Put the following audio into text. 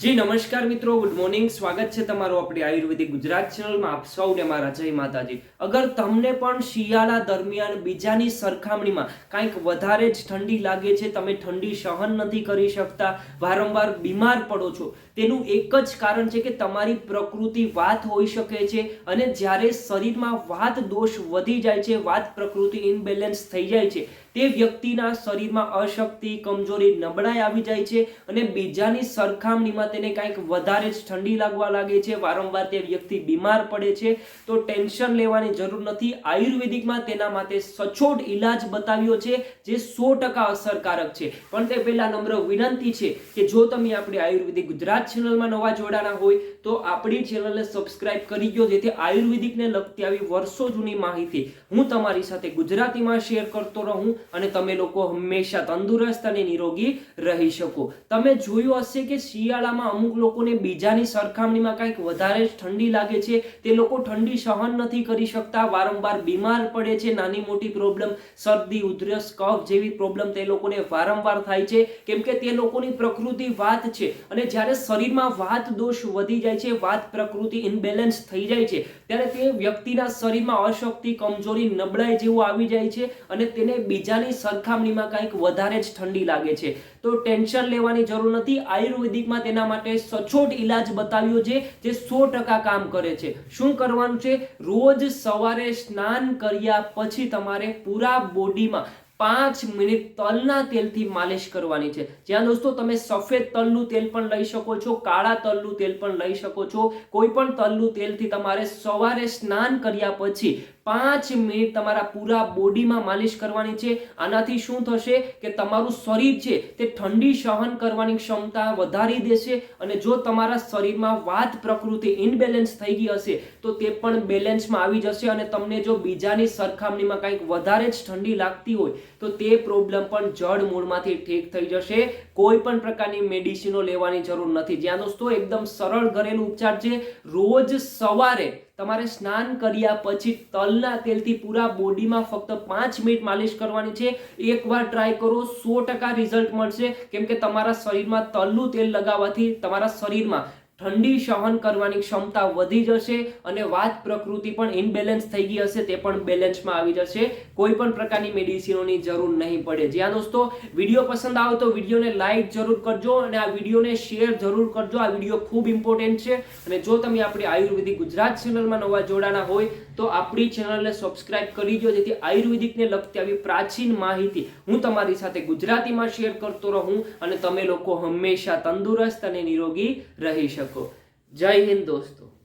જી, નમસ્કાર મિત્રો. Good morning સ્વાગત છે તમારું આપણી આયુર્વેદિક ગુજરાત ચેનલમાં. આપ સૌને મારા જય માતાજી. અગર તમને પણ શિયાળા દરમિયાન બીજાની સરખામણીમાં કાંઈક વધારે જ ઠંડી લાગે છે, તમે ઠંડી સહન નથી કરી શકતા, વારંવાર બીમાર પડો છો, તેનું એક જ કારણ છે કે તમારી પ્રકૃતિ વાત હોઈ શકે છે અને જ્યારે શરીરમાં વાત દોષ વધી જાય છે, વાત પ્રકૃતિ ઇનબેલેન્સ થઈ જાય છે, તે વ્યક્તિના શરીરમાં અશક્તિ, કમજોરી નબળાઈ આવી જાય છે અને બીજાની સરખામણીમાં તેને કાંઈક વધારે જ ઠંડી લાગવા લાગે છે. વારંવાર તે વ્યક્તિ બીમાર પડે છે. તો ટેન્શન લેવાની જરૂર નથી. આયુર્વેદિકમાં તેના માટે સચોટ ઈલાજ બતાવ્યો છે, જે સો અસરકારક છે. પણ તે પહેલાં નમ્ર વિનંતી છે કે જો તમે આપણી આયુર્વેદિક ગુજરાત ચેનલમાં નવા જોડાણા હોય, તો આપણી ચેનલને સબસ્ક્રાઇબ કરી દો, જેથી આયુર્વેદિકને લગતી આવી વર્ષો જૂની માહિતી હું તમારી સાથે ગુજરાતીમાં શેર કરતો રહું અને તમે લોકો હંમેશા તંદુરસ્ત અને નિરોગી રહી શકો. તમે જોયું હશે કે શિયાળામાં અમુક લોકોને બીજાની સરખામણીમાં કંઈક વધારે જ ઠંડી લાગે છે. તે લોકો ઠંડી સહન નથી કરી શકતા. વારંવાર બીમાર પડે છે. નાની મોટી પ્રોબ્લેમ, શરદી, ઉધરસ, કફ જેવી પ્રોબ્લેમ તે લોકોને વારંવાર થાય છે. કેમ કે તે લોકોની પ્રકૃતિ વાત છે અને જ્યારે શરીરમાં વાત દોષ વધી જાય છે, વાત પ્રકૃતિ ઇનબેલેન્સ થઈ જાય છે, ત્યારે તે વ્યક્તિના શરીરમાં અશક્તિ, કમજોરી, નબળાઈ જેવું આવી જાય છે અને તેને બીજાની સરખામણીમાં કંઈક વધારે જ ઠંડી લાગે છે. તો ટેન્શન લેવાની જરૂર નથી. આયુર્વેદિકમાં તેના માટે સચોટ ઈલાજ બતાવ્યો છે, જે સો ટકા કામ કરે છે. શું કરવાનું છે? રોજ સવારે સ્નાન કર્યા પછી તમારે પૂરા બોડીમાં પાંચ મિનિટ તલના તેલથી માલિશ કરવાની છે. જ્યાં દોસ્તો તમે સફેદ તલનું તેલ પણ લઈ શકો છો, કાળા તલનું તેલ પણ લઈ શકો છો. કોઈ પણ તલનું તેલથી તમારે સવારે સ્નાન કર્યા પછી પાંચ મિનિટ તમારા પૂરા બોડીમાં માલિશ કરવાની છે. આનાથી શું થશે કે તમારું શરીર છે તે ઠંડી સહન કરવાની ક્ષમતા વધારી દેશે અને જો તમારા શરીરમાં વાત પ્રકૃતિ ઇનબેલેન્સ થઈ ગઈ હશે, તો તે પણ બેલેન્સમાં આવી જશે અને તમને જો બીજાની સરખામણીમાં કંઈક વધારે જ ઠંડી લાગતી હોય, તો તે પ્રોબ્લેમ પણ જડ મૂળમાંથી ઠીક થઈ જશે. કોઈ પણ પ્રકારની મેડિસિનો લેવાની જરૂર નથી. જ્યાં દોસ્તો, એકદમ સરળ ઘરેલું ઉપચાર છે. રોજ સવારે તમારે સ્નાન કર્યા પછી તલના તેલથી પૂરા બોડીમાં ફક્ત પાંચ મિનિટ માલિશ કરવાની છે. એકવાર ટ્રાય કરો, સો ટકા રિઝલ્ટ મળશે. કેમ કે તમારા શરીરમાં તલનું તેલ લગાવવાથી તમારા શરીરમાં ઠંડી સહન કરવાની ક્ષમતા વધી જશે અને વાત પ્રકૃતિ પણ ઇનબેલેન્સ થઈ ગઈ હશે, તે પણ બેલેન્સમાં આવી જશે. કોઈ પણ પ્રકારની મેડિસિનોની જરૂર નહીં પડે. જ્યાં દોસ્તો, વીડિયો પસંદ આવે તો વિડીયોને લાઇક જરૂર કરજો અને આ વિડીયોને શેર જરૂર કરજો. આ વીડિયો ખૂબ ઇમ્પોર્ટન્ટ છે. અને જો તમે આપણી આયુર્વેદિક ગુજરાત ચેનલમાં નવા જોડાના હોય, તો આપણી ચેનલને સબસ્ક્રાઇબ કરી દો જેથી આયુર્વેદિકને લગતી આવી પ્રાચીન માહિતી હું તમારી સાથે ગુજરાતીમાં શેર કરતો રહું અને તમે લોકો હંમેશા તંદુરસ્ત અને નિરોગી રહી શકો. જય હિન્દ દોસ્તો.